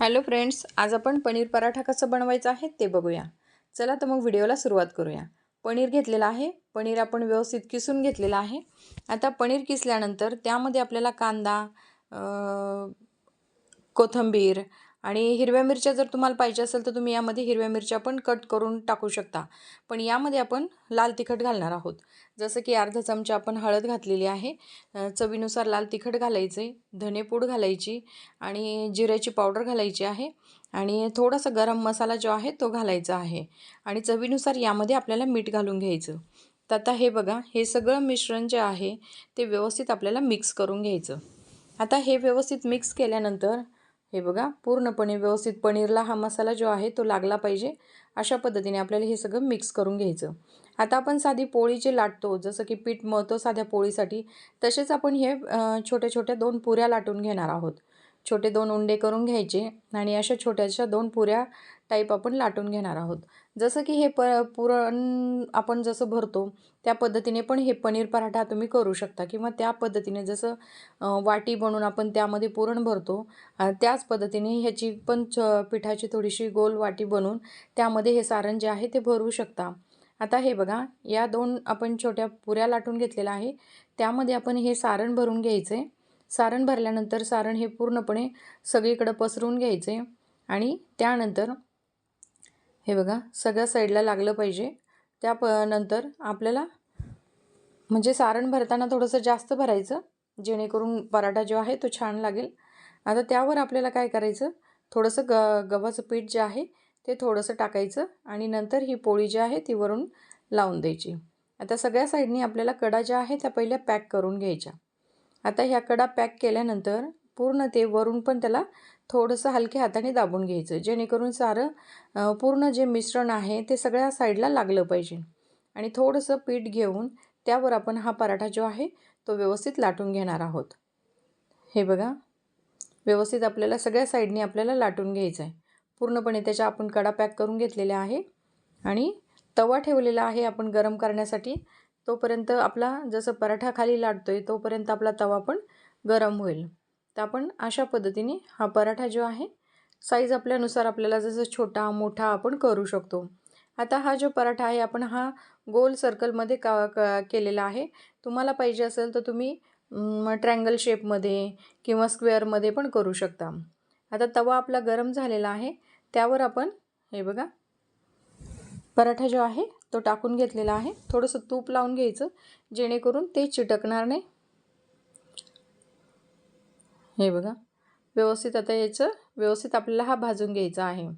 Hello friends आज आपण पनीर पराठा कसं बनवायचं आहे ते बघूया. चला तर मग व्हिडिओला सुरुवात करूया. पनीर घेतलेलं आहे पनीर आपण व्यवस्थित किसून घेतलेलं आहे. आता पनीर किसल्यानंतर त्यामध्ये आपल्याला कांदा कोथंबीर कोथिंबीर आणि हिरव्या मिरच्या जर तुम्हाला पाहिजे असेल तर तुम्ही यामध्ये हिरव्या मिरच्या पण कट करून टाकू शकता. पण यामध्ये आपण लाल तिखट घालणार आहोत. जसं की अर्धा चमचा आपण हळद घातलेली आहे. चवीनुसार लाल तिखट घालायचे धनेपूड घालायची आणि जिऱ्याची पावडर घालायची आहे. आणि थोडासा गरम मसाला जो आहे तो घालायचा आहे. आणि चवीनुसार यामध्ये आपल्याला मीठ घालून घ्यायचं. तर आता हे बघा हे सगळं मिश्रण जे आहे ते व्यवस्थित आपल्याला मिक्स करून घ्यायचं. आता हे व्यवस्थित मिक्स केल्यानंतर हे बघा पूर्णपणे व्यवस्थित पनीरला हा मसाला जो आहे तो लागला पाहिजे. अशा पद्धतीने आपल्याला हे सगळं मिक्स करून घ्यायचं. आता आपण साधी पोळी जे लाटतो जसं की पीठ मळतो साध्या पोळीसाठी तसेच आपण हे छोट्या छोट्या दोन पुऱ्या लाटून घेणार आहोत. छोटे दोन उंडे करून घ्यायचे आणि अशा छोट्याशा दोन पुऱ्या टाईप आपण लाटून घेणार आहोत. जसं की हे प पुरण आपण जसं भरतो त्या पद्धतीने पण हे पनीर पराठा तुम्ही करू शकता किंवा त्या पद्धतीने जसं वाटी बनवून आपण त्यामध्ये पुरण भरतो त्याच पद्धतीने ह्याची पण च पिठाची थोडीशी गोल वाटी बनवून त्यामध्ये हे सारण जे आहे ते भरू शकता. आता हे बघा या दोन आपण छोट्या पुऱ्या लाटून घेतलेल्या आहे त्यामध्ये आपण हे सारण भरून घ्यायचे. सारण भरल्यानंतर सारण हे पूर्णपणे सगळीकडं पसरून घ्यायचे आणि त्यानंतर हे बघा सगळ्या साईडला लागलं पाहिजे. त्या प नंतर आपल्याला म्हणजे सारण भरताना थोडंसं जास्त भरायचं जेणेकरून पराठा जो आहे तो छान लागेल. आता त्यावर आपल्याला काय करायचं थोडंसं ग गव्हाचं पीठ जे आहे ते थोडंसं टाकायचं आणि नंतर ही पोळी जी आहे ती वरून लावून द्यायची. आता सगळ्या साईडनी आपल्याला कडा ज्या आहे त्या पहिल्या पॅक करून घ्यायच्या. आता ह्या कडा पॅक केल्यानंतर पूर्ण ते वरून पण त्याला थोडंसं हलक्या हाताने दाबून घ्यायचं जेणेकरून सारं पूर्ण जे मिश्रण आहे ते सगळ्या साईडला लागलं पाहिजे. आणि थोडंसं पीठ घेऊन त्यावर आपण हा पराठा जो आहे तो व्यवस्थित लाटून घेणार आहोत. हे बघा व्यवस्थित आपल्याला सगळ्या साईडने आपल्याला लाटून घ्यायचं आहे पूर्णपणे त्याच्या आपण कडा पॅक करून घेतलेल्या आहे. आणि तवा ठेवलेला आहे आपण गरम करण्यासाठी. तोपर्यंत आपला जसं पराठा खाली लाटतो आहे तोपर्यंत आपला तवा पण गरम होईल. तर आपण अशा पद्धतीने हा पराठा जो आहे साईज आपल्यानुसार आपल्याला जसं छोटा मोठा आपण करू शकतो. आता हा जो पराठा आहे आपण हा गोल सर्कलमध्ये का क केलेला आहे तुम्हाला पाहिजे असेल तर तुम्ही ट्रँगल शेपमध्ये किंवा स्क्वेअरमध्ये पण करू शकता. आता तवा आपला गरम झालेला आहे त्यावर आपण हे बघा पराठा जो आहे तो टाकून घेतलेला आहे. थोडंसं तूप लावून घ्यायचं जेणेकरून ते चिटकणार नाही. हे बघा व्यवस्थित आता याचं व्यवस्थित आपल्याला हा भाजून घ्यायचा आहे.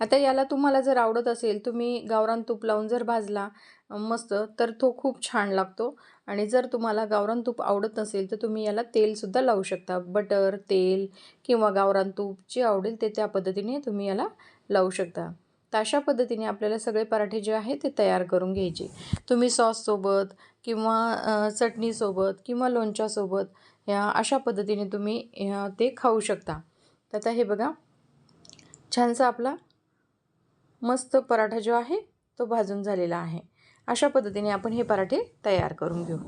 आता याला तुम्हाला जर आवडत असेल तुम्ही गावरान तूप लावून जर भाजला मस्त तर तो खूप छान लागतो. आणि जर तुम्हाला गावरान तूप आवडत नसेल तर तुम्ही याला तेलसुद्धा लावू शकता. बटर तेल किंवा गावरान तूप जे आवडेल ते त्या पद्धतीने तुम्ही याला लावू शकता. तर अशा पद्धतीने आपल्याला सगळे पराठे जे आहे ते तयार करून घ्यायचे. तुम्ही सॉससोबत किंवा चटणीसोबत किंवा लोणच्यासोबत या अशा पद्धतीने तुम्ही ते खाऊ शकता. तर आता हे बघा. छानसा आपला मस्त पराठा जो आहे तो भाजून झालेला आहे. अशा पद्धतीने आपण हे पराठे तयार करून घेऊ.